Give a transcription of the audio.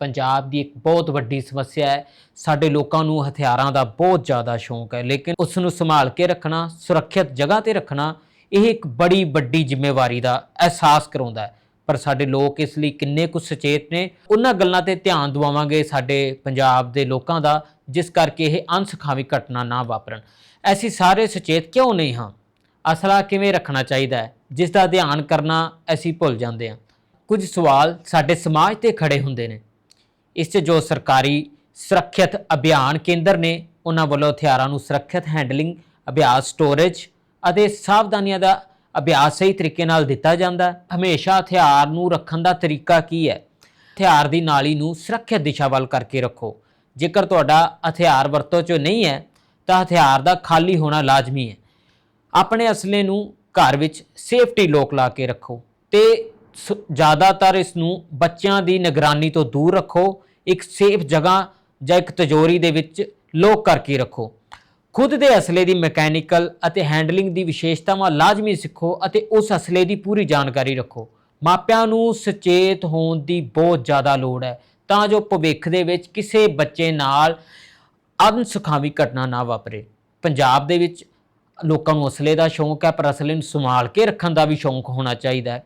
ਪੰਜਾਬ ਦੀ ਇੱਕ ਬਹੁਤ ਵੱਡੀ ਸਮੱਸਿਆ ਹੈ। ਸਾਡੇ ਲੋਕਾਂ ਨੂੰ ਹਥਿਆਰਾਂ ਦਾ ਬਹੁਤ ਜ਼ਿਆਦਾ ਸ਼ੌਂਕ ਹੈ, ਲੇਕਿਨ ਉਸ ਨੂੰ ਸੰਭਾਲ ਕੇ ਰੱਖਣਾ, ਸੁਰੱਖਿਅਤ ਜਗ੍ਹਾ ਤੇ ਰੱਖਣਾ, ਇਹ ਇੱਕ ਬੜੀ ਵੱਡੀ ਜ਼ਿੰਮੇਵਾਰੀ ਦਾ ਅਹਿਸਾਸ ਕਰਾਉਂਦਾ ਹੈ। ਪਰ ਸਾਡੇ ਲੋਕ ਇਸ ਲਈ ਕਿੰਨੇ ਕੁ ਸੁਚੇਤ ਨੇ, ਉਹਨਾਂ ਗੱਲਾਂ ਤੇ ਧਿਆਨ ਦਿਵਾਵਾਂਗੇ ਸਾਡੇ ਪੰਜਾਬ ਦੇ ਲੋਕਾਂ ਦਾ, ਜਿਸ ਕਰਕੇ ਇਹ ਅਨਸਖਾਵੀ ਘਟਨਾ ਨਾ ਵਾਪਰਨ। ਐਸੀ ਸਾਰੇ ਸੁਚੇਤ ਕਿਉਂ ਨਹੀਂ ਹਾਂ? ਅਸਲਾ ਕਿਵੇਂ ਰੱਖਣਾ ਚਾਹੀਦਾ ਹੈ? ਜਿਸ ਦਾ ਧਿਆਨ ਕਰਨਾ ਅਸੀਂ ਭੁੱਲ ਜਾਂਦੇ ਹਾਂ। ਕੁਝ ਸਵਾਲ ਸਾਡੇ ਸਮਾਜ ਤੇ ਖੜੇ ਹੁੰਦੇ ਨੇ। ਇਸ 'ਚ ਜੋ ਸਰਕਾਰੀ ਸੁਰੱਖਿਅਤ ਅਭਿਆਨ ਕੇਂਦਰ ਨੇ, ਉਹਨਾਂ ਵੱਲੋਂ ਹਥਿਆਰਾਂ ਨੂੰ ਸੁਰੱਖਿਅਤ ਹੈਂਡਲਿੰਗ, ਅਭਿਆਸ ਸਟੋਰੇਜ ਅਤੇ ਸਾਵਧਾਨੀਆਂ ਦਾ ਅਭਿਆਸ ਸਹੀ ਤਰੀਕੇ ਨਾਲ ਦਿੱਤਾ ਜਾਂਦਾ। ਹਮੇਸ਼ਾ ਹਥਿਆਰ ਨੂੰ ਰੱਖਣ ਦਾ ਤਰੀਕਾ ਕੀ ਹੈ? ਹਥਿਆਰ ਦੀ ਨਾਲੀ ਨੂੰ ਸੁਰੱਖਿਅਤ ਦਿਸ਼ਾ ਵੱਲ ਕਰਕੇ ਰੱਖੋ। ਜੇਕਰ ਤੁਹਾਡਾ ਹਥਿਆਰ ਵਰਤੋਂ 'ਚ ਨਹੀਂ ਹੈ, ਤਾਂ ਹਥਿਆਰ ਦਾ ਖਾਲੀ ਹੋਣਾ ਲਾਜ਼ਮੀ ਹੈ। ਆਪਣੇ ਅਸਲੇ ਨੂੰ ਘਰ ਵਿੱਚ ਸੇਫਟੀ ਲੋਕ ਲਾ ਕੇ ਰੱਖੋ ਤੇ ਜ਼ਿਆਦਾਤਰ ਇਸ ਨੂੰ ਬੱਚਿਆਂ ਦੀ ਨਿਗਰਾਨੀ ਤੋਂ ਦੂਰ ਰੱਖੋ, ਇੱਕ ਸੇਫ ਜਗ੍ਹਾ ਜਾਂ ਇੱਕ ਤਜੋਰੀ ਦੇ ਵਿੱਚ ਲੋਕ ਕਰਕੇ ਰੱਖੋ। ਖੁਦ ਦੇ ਅਸਲੇ ਦੀ ਮਕੈਨੀਕਲ ਅਤੇ ਹੈਂਡਲਿੰਗ ਦੀ ਵਿਸ਼ੇਸ਼ਤਾਵਾਂ ਲਾਜ਼ਮੀ ਸਿੱਖੋ ਅਤੇ ਉਸ ਅਸਲੇ ਦੀ ਪੂਰੀ ਜਾਣਕਾਰੀ ਰੱਖੋ। ਮਾਪਿਆਂ ਨੂੰ ਸੁਚੇਤ ਹੋਣ ਦੀ ਬਹੁਤ ਜ਼ਿਆਦਾ ਲੋੜ ਹੈ, ਤਾਂ ਜੋ ਭਵਿੱਖ ਦੇ ਵਿੱਚ ਕਿਸੇ ਬੱਚੇ ਨਾਲ ਅਨਸੁਖਾਵੀ ਘਟਨਾ ਨਾ ਵਾਪਰੇ। ਪੰਜਾਬ ਦੇ ਵਿੱਚ ਲੋਕਾਂ ਨੂੰ ਅਸਲੇ ਦਾ ਸ਼ੌਂਕ ਹੈ, ਪਰ ਅਸਲੇ ਨੂੰ ਸੰਭਾਲ ਕੇ ਰੱਖਣ ਦਾ ਵੀ ਸ਼ੌਂਕ ਹੋਣਾ ਚਾਹੀਦਾ ਹੈ।